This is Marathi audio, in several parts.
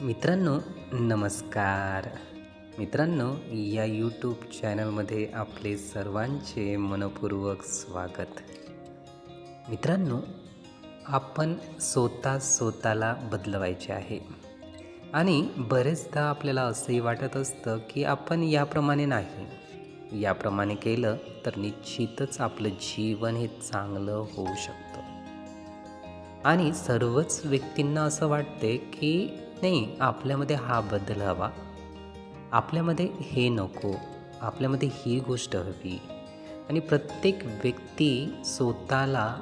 मित्रांनो नमस्कार. मित्रांनो या यूट्यूब चॅनलमध्ये आपले सर्वांचे मनपूर्वक स्वागत. मित्रांनो आपण स्वतः स्वतःला बदलवायचे आहे. आणि बरेचदा आपल्याला असंही वाटत असतं की आपण याप्रमाणे नाही. याप्रमाणे केलं तर निश्चितच आपलं जीवन हे चांगलं होऊ शकतं. आणि सर्वच व्यक्तींना असं वाटते की नाही आपल्यामध्ये हा बदल हवा. आपल्यामध्ये हे नको आपल्यामध्ये ही गोष्ट हवी. आणि प्रत्येक व्यक्ती स्वतःला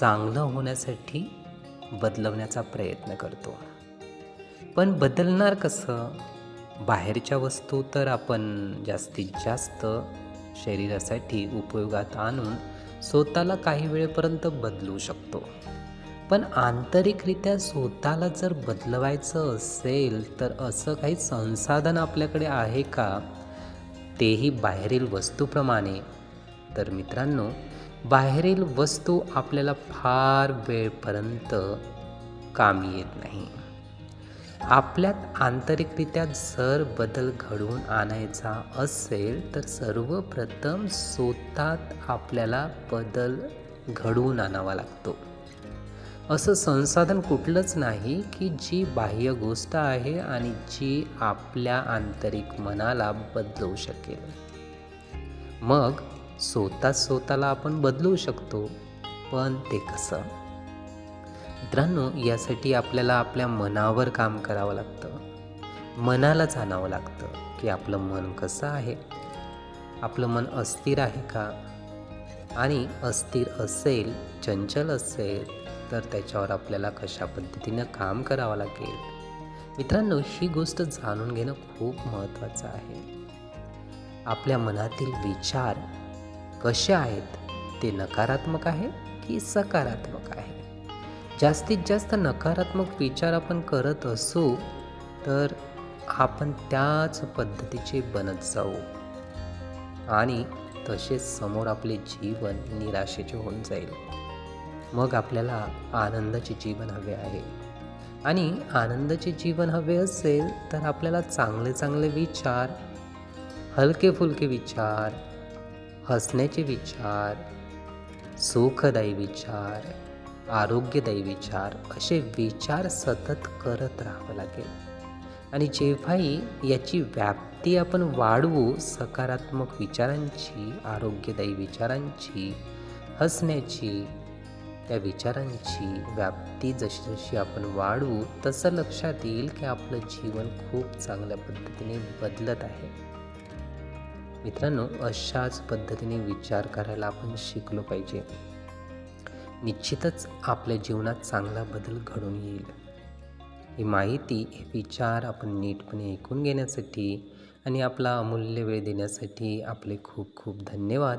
चांगलं होण्यासाठी बदलवण्याचा प्रयत्न करतो. पण बदलणार कसं? बाहेरच्या वस्तू तर आपण जास्तीत जास्त शरीरासाठी उपयोगात आणून स्वतःला काही वेळेपर्यंत बदलू शकतो. पण आंतरिकरित्या स्वतःला जर बदलवायचं असेल तर असं काही संसाधन आपल्याकडे आहे का? तेही बाहेरील वस्तूप्रमाणे. तर मित्रांनो बाहेरील वस्तू आपल्याला फार वेळपर्यंत कामी येत नाही. आपल्यात आंतरिकरित्या जर बदल घडवून आणायचा असेल तर सर्वप्रथम स्वतःत आपल्याला बदल घडवून आणावा लागतो. असं संसाधन कुठलंच नाही की जी बाह्य गोष्ट आहे आणि जी आपल्या आंतरिक मनाला बदलवू शकेल. मग स्वतः स्वतःला आपण बदलवू शकतो पण ते कसं? मित्रांनो यासाठी आपल्याला आपल्या मनावर काम करावं लागतं. मनाला जाणावं लागतं की आपलं मन कसं आहे? आपलं मन अस्थिर आहे का? आणि अस्थिर असेल चंचल असेल तर त्याच्यावर आपल्याला कशा पद्धतीनं काम करावं लागेल? मित्रांनो ही गोष्ट जाणून घेणं खूप महत्त्वाचं आहे. आपल्या मनातील विचार कसे आहेत ते नकारात्मक आहे की सकारात्मक आहे? जास्तीत जास्त नकारात्मक विचार आपण करत असू तर आपण त्याच पद्धतीचे बनत जाऊ. आणि तसेच समोर आपले जीवन निराशेचे होऊन जाईल. मग आपल्याला आनंदाचे जीवन हवे आहे. आणि आनंदाचे जीवन हवे असेल तर आपल्याला चांगले चांगले विचार हलके फुलके विचार हसण्याचे विचार सुखदायी विचार आरोग्यदायी विचार असे विचार सतत करत राहावं लागेल. आणि जेव्हाही याची व्याप्ती आपण वाढवू सकारात्मक विचारांची आरोग्यदायी विचारांची हसण्याची त्या विचारांची व्याप्ती जशी जशी आपण वाढवू तसं लक्षात येईल की आपलं जीवन खूप चांगल्या पद्धतीने बदलत आहे. मित्रांनो अशाच पद्धतीने विचार करायला आपण शिकलो पाहिजे. निश्चितच आपल्या जीवनात चांगला बदल घडून येईल. ही माहिती हे विचार आपण नीटपणे ऐकून घेण्यासाठी आणि आपला अमूल्य वेळ देण्यासाठी आपले खूप खूप धन्यवाद.